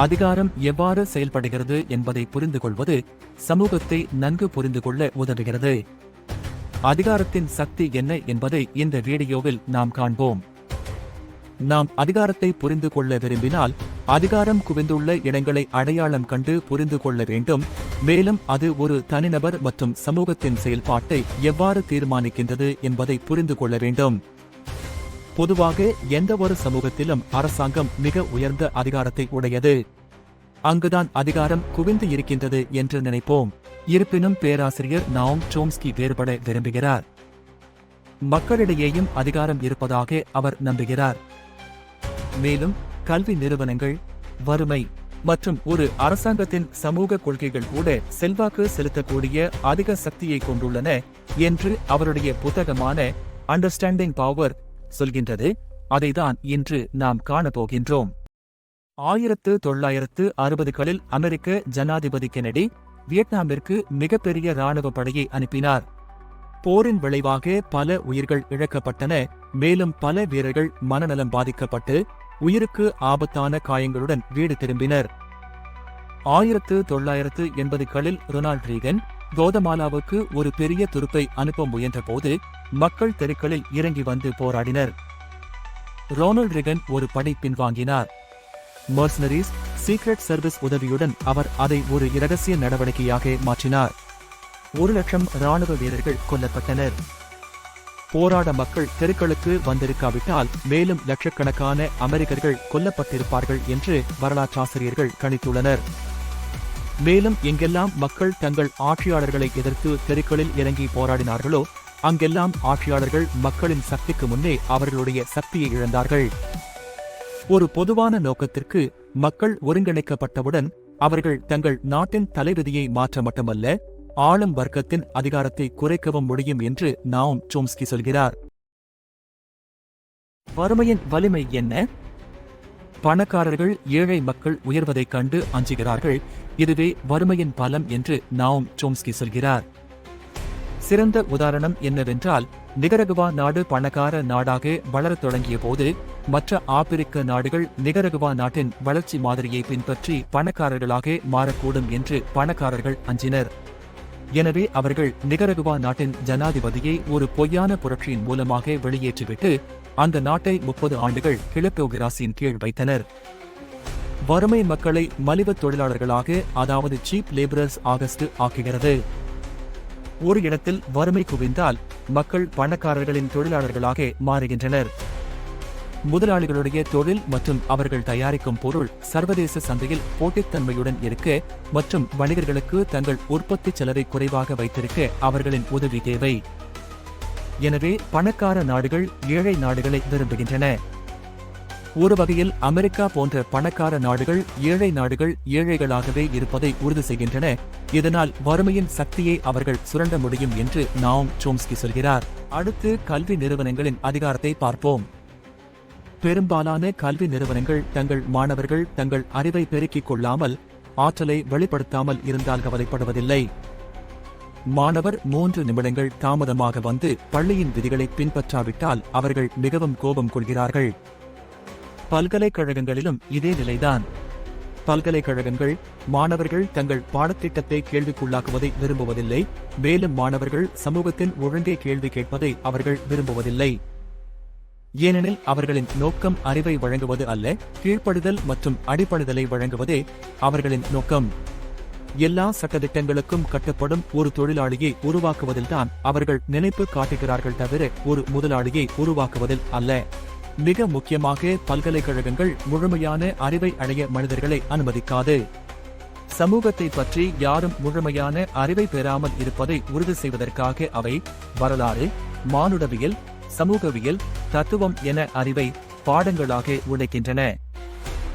அதிகாரம் எவ்வாறு செயல்படுகிறது என்பதை புரிந்து கொள்வது சமூகத்தை நன்கு புரிந்து கொள்ள உதவுகிறது. அதிகாரத்தின் சக்தி என்ன என்பதை இந்த வீடியோவில் நாம் காண்போம். நாம் அதிகாரத்தை புரிந்து கொள்ள விரும்பினால் அதிகாரம் குவிந்துள்ள இடங்களை அடையாளம் கண்டு புரிந்து கொள்ள வேண்டும். மேலும் அது ஒரு தனிநபர் மற்றும் சமூகத்தின் செயல்பாட்டை எவ்வாறு தீர்மானிக்கின்றது என்பதை புரிந்து கொள்ள வேண்டும். பொதுவாக எந்த ஒரு சமூகத்திலும் அரசாங்கம் மிக உயர்ந்த அதிகாரத்தை உடையது. அங்குதான் அதிகாரம் குவிந்து இருக்கின்றது என்று நினைப்போம். இருப்பினும் பேராசிரியர் நாம் சோம்ஸ்கி வேறுபட விரும்புகிறார். மக்களிடையேயும் அதிகாரம் இருப்பதாக அவர் நம்புகிறார். மேலும் கல்வி நிறுவனங்கள் வறுமை மற்றும் ஒரு அரசாங்கத்தின் சமூக கொள்கைகள் கூட செல்வாக்கு செலுத்தக்கூடிய அதிக சக்தியை கொண்டுள்ளன என்று அவருடைய புத்தகமான அண்டர்ஸ்டாண்டிங் பவர் சொல்கின்றது. அதைதான் இன்று நாம் காணப்போகின்றோம். ஆயிரத்து தொள்ளாயிரத்து அறுபதுகளில் அமெரிக்க ஜனாதிபதி கெனடி வியட்நாமிற்கு மிகப்பெரிய இராணுவ படையை அனுப்பினார். போரின் விளைவாக பல உயிர்கள் இழக்கப்பட்டன மேலும் பல வீரர்கள் மனநலம் பாதிக்கப்பட்டு உயிருக்கு ஆபத்தான காயங்களுடன் வீடு திரும்பினர். ஆயிரத்து தொள்ளாயிரத்து எண்பதுகளில் ரொனால்ட் ரீகன் கோதமாலாவுக்கு ஒரு பெரிய துருப்பை அனுப்ப முயன்றபோது மக்கள் தெருக்களில் இறங்கி வந்து போராடினர். ரோனல்ட் ரிகன் ஒரு படை பின்வாங்கினார் மர்சனரிஸ் சீக்ரெட் சர்வீஸ் உதவியுடன் அவர் அதை ஒரு இரகசிய நடவடிக்கையாக மாற்றினார். ஒரு லட்சம் ராணுவ வீரர்கள் கொல்லப்பட்டனர். போராட மக்கள் தெருக்களுக்கு வந்திருக்காவிட்டால் மேலும் லட்சக்கணக்கான அமெரிக்கர்கள் கொல்லப்பட்டிருப்பார்கள் என்று வரலாற்றாசிரியர்கள் கணித்துள்ளனர். மேலும் எங்கெல்லாம் மக்கள் தங்கள் ஆட்சியாளர்களை எதிர்த்து தெருக்களில் இறங்கி போராடினார்களோ அங்கெல்லாம் ஆட்சியாளர்கள் மக்களின் சக்திக்கு முன்னே அவர்களுடைய சக்தியை இழந்தார்கள். ஒரு பொதுவான நோக்கத்திற்கு மக்கள் ஒருங்கிணைக்கப்பட்டவுடன் அவர்கள் தங்கள் நாட்டின் தலைவிதியை மாற்ற மட்டுமல்ல ஆளும் வர்க்கத்தின் அதிகாரத்தை குறைக்கவும் முடியும் என்று நாவும் சோம்ஸ்கி சொல்கிறார். வறுமையின் வலிமை என்ன? பணக்காரர்கள் ஏழை மக்கள் உயர்வதைக் கண்டு அஞ்சுகிறார்கள். இதுவே வறுமையின் பலம் என்று நாவும் சோம்ஸ்கி சொல்கிறார். சிறந்த உதாரணம் என்னவென்றால் நிகரகுவா நாடு பணக்கார நாடாக வளரத் தொடங்கிய போது மற்ற ஆப்பிரிக்க நாடுகள் நிகரகுவா நாட்டின் வளர்ச்சி மாதிரியை பின்பற்றி பணக்காரர்களாக மாறக்கூடும் என்று பணக்காரர்கள் அஞ்சினர். எனவே அவர்கள் நிகரகுவா நாட்டின் ஜனாதிபதியை ஒரு பொய்யான புரட்சியின் மூலமாக வெளியேற்றிவிட்டு அந்த நாட்டை முப்பது ஆண்டுகள் கிழக்கோகிராசியின் கீழ் வைத்தனர். வறுமை மக்களை மலிவு தொழிலாளர்களாக அதாவது சீப் லேபரர்ஸ் ஆகஸ்ட் ஆக்குகிறது. ஒரு இடத்தில் வறுமை குவிந்தால் மக்கள் பணக்காரர்களின் தொழிலாளர்களாக மாறுகின்றனர். முதலாளிகளுடைய தொழில் மற்றும் அவர்கள் தயாரிக்கும் பொருள் சர்வதேச சந்தையில் போட்டித்தன்மையுடன் இருக்க மற்றும் வணிகர்களுக்கு தங்கள் உற்பத்தி செலவை குறைவாக வைத்திருக்க அவர்களின் உதவி தேவை. எனவே பணக்கார நாடுகள் ஏழை நாடுகளை விரும்புகின்றன. ஒரு வகையில் அமெரிக்கா போன்ற பணக்கார நாடுகள் ஏழை நாடுகள் ஏழைகளாகவே இருப்பதை உறுதி செய்கின்றன. இதனால் வறுமையின் சக்தியை அவர்கள் சுரண்ட முடியும் என்று நாம் சோம்ஸ்கி சொல்கிறார். அடுத்து கல்வி நிறுவனங்களின் அதிகாரத்தை பார்ப்போம். பெரும்பாலான கல்வி நிறுவனங்கள் தங்கள் மாணவர்கள் தங்கள் அறிவை பெருக்கிக் கொள்ளாமல் ஆற்றலை வெளிப்படுத்தாமல் இருந்தால் கவலைப்படுவதில்லை. மாணவர் மூன்று நிமிடங்கள் தாமதமாக வந்து பள்ளியின் விதிகளை பின்பற்றாவிட்டால் அவர்கள் மிகவும் கோபம் கொள்கிறார்கள். பல்கலைக்கழகங்களிலும் இதே நிலைதான். பல்கலைக்கழகங்கள் மாணவர்கள் தங்கள் பாடத்திட்டத்தை கேள்விக்குள்ளாக்குவதை விரும்புவதில்லை மேலும் மாணவர்கள் சமூகத்தின் ஒழுங்கை கேள்வி கேட்பதை அவர்கள் விரும்புவதில்லை. ஏனெனில் அவர்களின் நோக்கம் அறிவை வழங்குவது அல்ல கீழ்ப்படுதல் மற்றும் அடிப்படுதலை வழங்குவதே அவர்களின் நோக்கம். எல்லா சட்டத்திட்டங்களுக்கும் கட்டப்படும் ஒரு தொழிலாளியை உருவாக்குவதில்தான் அவர்கள் நினைப்பு காட்டுகிறார்கள் தவிர ஒரு முதலாளியை உருவாக்குவதில் அல்ல. மிக முக்கியமாக பல்கலைக்கழகங்கள் முழுமையான அறிவை அடைய மனிதர்களை அனுமதிக்காது. சமூகத்தை பற்றி யாரும் முழுமையான அறிவை பெறாமல் இருப்பதை உறுதி செய்வதற்காக அவை வரலாறு மானுடவியல் சமூகவியல் தத்துவம் என அறிவை பாடங்களாக உழைக்கின்றன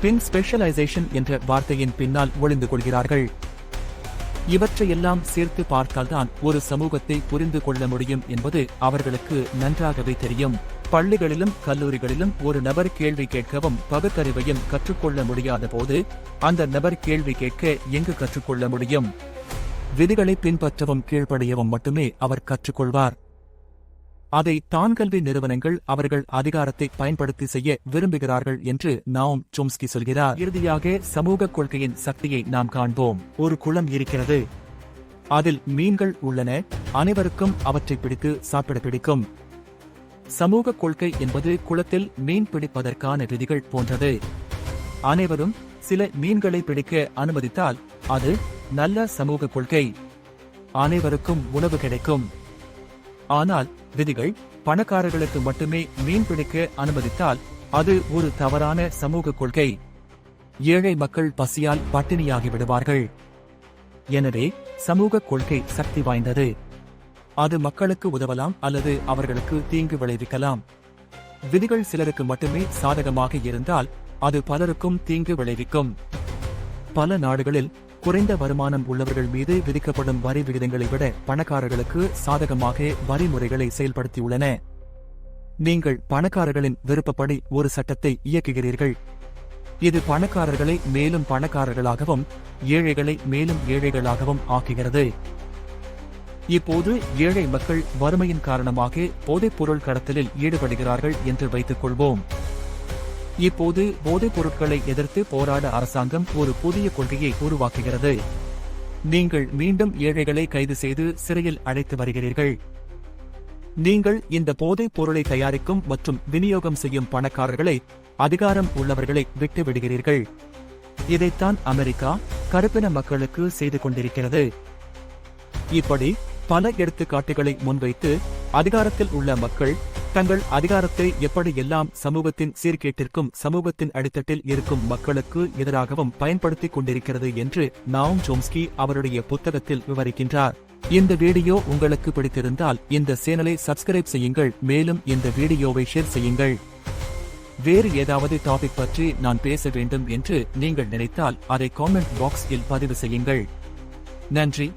பின் ஸ்பெஷலைசேஷன் என்ற வார்த்தையின் பின்னால் ஒளிந்து கொள்கிறார்கள். இவற்றையெல்லாம் சேர்த்து பார்த்தால்தான் ஒரு சமூகத்தை புரிந்து கொள்ள முடியும் என்பது அவர்களுக்கு நன்றாகவே தெரியும். பள்ளிகளிலும் கல்லூரிகளிலும் ஒரு நபர் கேள்வி கேட்கவும் பகுத்தறிவையும் கற்றுக்கொள்ள முடியாத போது அந்த நபர் கேள்வி கேட்க எங்கு கற்றுக்கொள்ள முடியும்? விதிகளை பின்பற்றவும் கீழ்ப்படியவும் மட்டுமே அவர் கற்றுக்கொள்வார். அதை தான் கல்வி நிறுவனங்கள் அவர்கள் அதிகாரத்தை பயன்படுத்தி செய்ய விரும்புகிறார்கள் என்று நாம் சோம்ஸ்கி சொல்கிறார். இறுதியாக சமூக கொள்கையின் சக்தியை நாம் காண்போம். ஒரு குளம் இருக்கிறது. அதில் மீன்கள் உள்ளன. அனைவருக்கும் அவற்றை பிடித்து சாப்பிட பிடிக்கும். சமூக கொள்கை என்பது குளத்தில் மீன் பிடிப்பதற்கான விதிகள் போன்றது. அனைவரும் சில மீன்களை பிடிக்க அனுமதித்தால் அது நல்ல சமூக கொள்கை. அனைவருக்கும் உணவு கிடைக்கும். ஆனால் விதிகள் பணக்காரர்களுக்கு மட்டுமே மீன் பிடிக்க அனுமதித்தால் அது ஒரு தவறான சமூக கொள்கை. ஏழை மக்கள் பசியால் பட்டினியாகி விடுவார்கள். எனவே சமூக கொள்கை சக்தி வாய்ந்தது. அது மக்களுக்கு உதவலாம் அல்லது அவர்களுக்கு தீங்கு விளைவிக்கலாம். விதிகள் சிலருக்கு மட்டுமே சாதகமாக இருந்தால் அது பலருக்கும் தீங்கு விளைவிக்கும். பல நாடுகளில் குறைந்த வருமானம் உள்ளவர்கள் மீது விதிக்கப்படும் வரி விகிதங்களை விட பணக்காரர்களுக்கு சாதகமாக வரிமுறைகளை செயல்படுத்தியுள்ளன. நீங்கள் பணக்காரர்களின் விருப்பப்படி ஒரு சட்டத்தை இயக்குகிறீர்கள். இது பணக்காரர்களை மேலும் பணக்காரர்களாகவும் ஏழைகளை மேலும் ஏழைகளாகவும் ஆக்குகிறது. இப்போது ஏழை மக்கள் வறுமையின் காரணமாக போதைப்பொருள் கடத்தலில் ஈடுபடுகிறார்கள் என்று வைத்துக் கொள்வோம். இப்போது போதைப் பொருட்களை எதிர்த்து போராட அரசாங்கம் ஒரு புதிய கொள்கையை உருவாக்குகிறது. நீங்கள் மீண்டும் ஏழைகளை கைது செய்து சிறையில் அழைத்து வருகிறீர்கள். நீங்கள் இந்த போதைப் பொருளை தயாரிக்கும் மற்றும் விநியோகம் செய்யும் பணக்காரர்களை அதிகாரம் உள்ளவர்களை விட்டு விடுகிறீர்கள் இதைத்தான் அமெரிக்கா கருப்பின மக்களுக்கு செய்து கொண்டிருக்கிறது. இப்படி பல எடுத்துக்காட்டுகளை முன்வைத்து அதிகாரத்தில் உள்ள மக்கள் தங்கள் அதிகாரத்தை எப்படி எல்லாம் சமூகத்தின் சீர்கேட்டிற்கும் சமூகத்தின் அடித்தட்டில் இருக்கும் மக்களுக்கு எதிராகவும் பயன்படுத்திக் கொண்டிருக்கிறது என்று நாவும் சோம்ஸ்கி அவருடைய புத்தகத்தில் விவரிக்கின்றார். இந்த வீடியோ உங்களுக்கு பிடித்திருந்தால் இந்த சேனலை சப்ஸ்கிரைப் செய்யுங்கள் மேலும் இந்த வீடியோவை ஷேர் செய்யுங்கள். வேறு ஏதாவது டாபிக் பற்றி நான் பேச வேண்டும் என்று நீங்கள் நினைத்தால் அதை காமெண்ட் பாக்ஸில் பதிவு செய்யுங்கள். நன்றி.